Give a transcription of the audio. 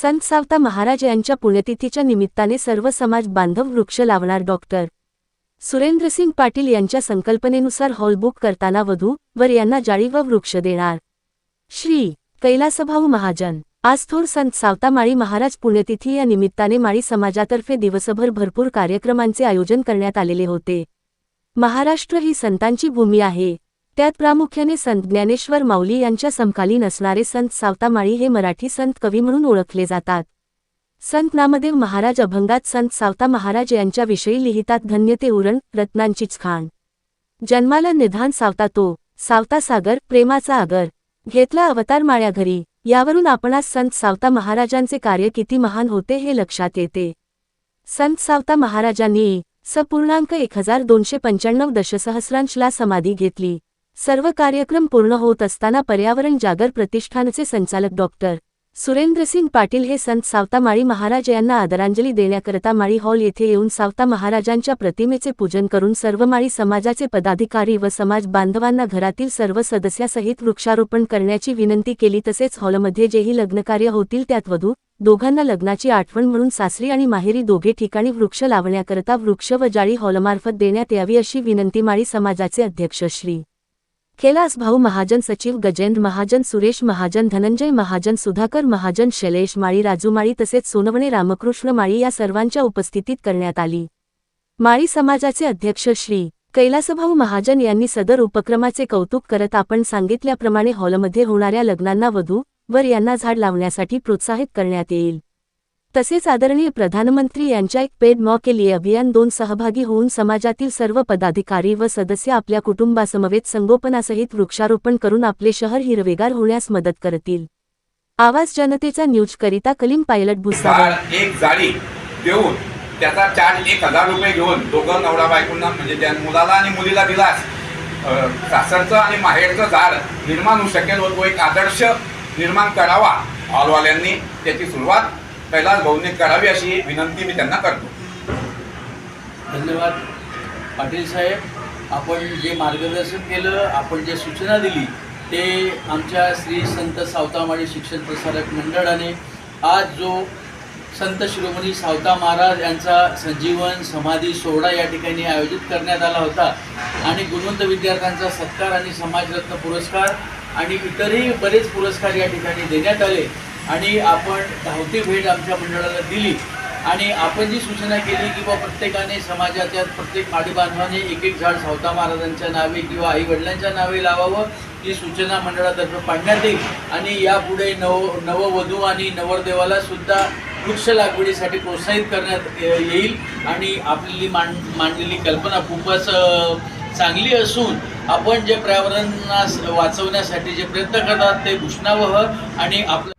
संत सावता महाराज यांच्या पुण्यतिथीच्या निमित्ताने सर्व समाज बांधव वृक्ष लावणार डॉक्टर सुरेंद्रसिंग पाटील यांच्या संकल्पनेनुसार हॉल बुक करताना वधू वर यांना जाळी व वृक्ष देणार. श्री. कैलासभाऊ महाजन. आज थोर संत सावता माळी महाराज पुण्यतिथी या निमित्ताने माळी समाजातर्फे दिवसभर भरपूर कार्यक्रमांचे आयोजन करण्यात आलेले होते. महाराष्ट्र ही संतांची भूमी आहे. त्यात प्रामुख्याने संत ज्ञानेश्वर माऊली यांच्या समकालीन असणारे संत सावतामाळी हे मराठी संत कवी म्हणून ओळखले जातात. संत नामदेव महाराज अभंगात संत सावता महाराज यांच्याविषयी लिहितात धन्य ते उरण रत्नांचीच खाण. जन्माला निधान सावता तो सावता सागर प्रेमाचा आगर. घेतला अवतार माळ्या घरी यावरून आपणास संत सावता महाराजांचे कार्य किती महान होते हे लक्षात येते. संत सावता महाराजांनी स पूर्णांक एक हजार दोनशे पंच्याण्णव दशसहस्रांशला समाधी घेतली. सर्व कार्यक्रम पूर्ण होत असताना पर्यावरण जागर प्रतिष्ठानचे संचालक डॉक्टर सुरेंद्रसिंग पाटील हे संत सावता माळी महाराज यांना आदरांजली देण्याकरता माळी हॉल येथे येऊन सावता महाराजांच्या प्रतिमेचे पूजन करून सर्व माळी समाजाचे पदाधिकारी व समाज बांधवांना घरातील सर्व सदस्यासहित वृक्षारोपण करण्याची विनंती केली. तसेच हॉलमध्ये जेही लग्नकार्य होतील त्यात वधू दोघांना लग्नाची आठवण म्हणून सासरी आणि माहेरी दोघे ठिकाणी वृक्ष लावण्याकरता वृक्ष व जाळी हॉलमार्फत देण्यात यावी अशी विनंती माळी समाजाचे अध्यक्ष श्री. कैलास भाऊ महाजन सचिव गजेंद्र महाजन सुरेश महाजन धनंजय महाजन सुधाकर महाजन शैलेश माळी राजूमाळी तसेच सोनवणे रामकृष्ण माळी या सर्वांच्या उपस्थितीत करण्यात आली. माळी समाजाचे अध्यक्ष श्री. कैलासभाऊ महाजन यांनी सदर उपक्रमाचे कौतुक करत आपण सांगितल्याप्रमाणे हॉलमध्ये होणाऱ्या लग्नांना वधू वर यांना झाड लावण्यासाठी प्रोत्साहित करण्यात येईल. तसेच आदरणीय प्रधानमंत्री यांच्या एक पेड मॉ के लिए अभियान दोन सहभागी होऊन समाजातील सर्व पदाधिकारी व सदस्य आपल्या कुटुंबासमवेत संगोपनासहित वृक्षारोपण करून आपले शहर हिरवेगार होण्यास मदत करतील. आवाज जनतेचा न्यूज करिता कलीम पायलट भुसावळ. एक जाळी देऊन त्याचा चार्ज एक हजार रुपये घेऊन दोघं नवरा बायकोंना म्हणजे त्या मुलाला आणि मुलीला दिलास सासरचं आणि माहेरचं झाड निर्माण होऊ शकेल व तो एक आदर्श निर्माण करावा. हॉलवाल्यांनी त्याची सुरुवात कैलास भाऊंनी करावी अशी विनंती मी त्यांना करतो. धन्यवाद. पाटील साहेब आपण जे मार्गदर्शन केलं आपण जे सूचना दिली ते आमच्या श्री संत सावतामाळी शिक्षण प्रसारक मंडळाने आज जो संत शिरोमणी सावता महाराज यांचा संजीवन समाधी सोहळा या ठिकाणी आयोजित करण्यात आला होता आणि गुणवंत विद्यार्थ्यांचा सत्कार आणि समाजरत्न पुरस्कार आणि इतरही बरेच पुरस्कार या ठिकाणी देण्यात आले आणि आपण धावती भेट आमच्या मंडळाला दिली. आणि आपण जी सूचना केली की बा प्रत्येकाने समाजाच्या प्रत्येक माडी बांधवाने एक एक झाड सावता महाराजांच्या नावे किंवा आई वडिलांच्या नावे लावावं ही सूचना मंडळातर्फे पाडण्यात येईल. आणि यापुढे नव नववधू आणि नवरदेवाला सुद्धा वृक्ष लागवडीसाठी प्रोत्साहित करण्यात ये- येईल. आणि आपली मांड मांडलेली कल्पना खूपच चांगली असून आपण जे पर्यावरणास वाचवण्यासाठी जे प्रयत्न करतात ते घुष्णावह आणि आपलं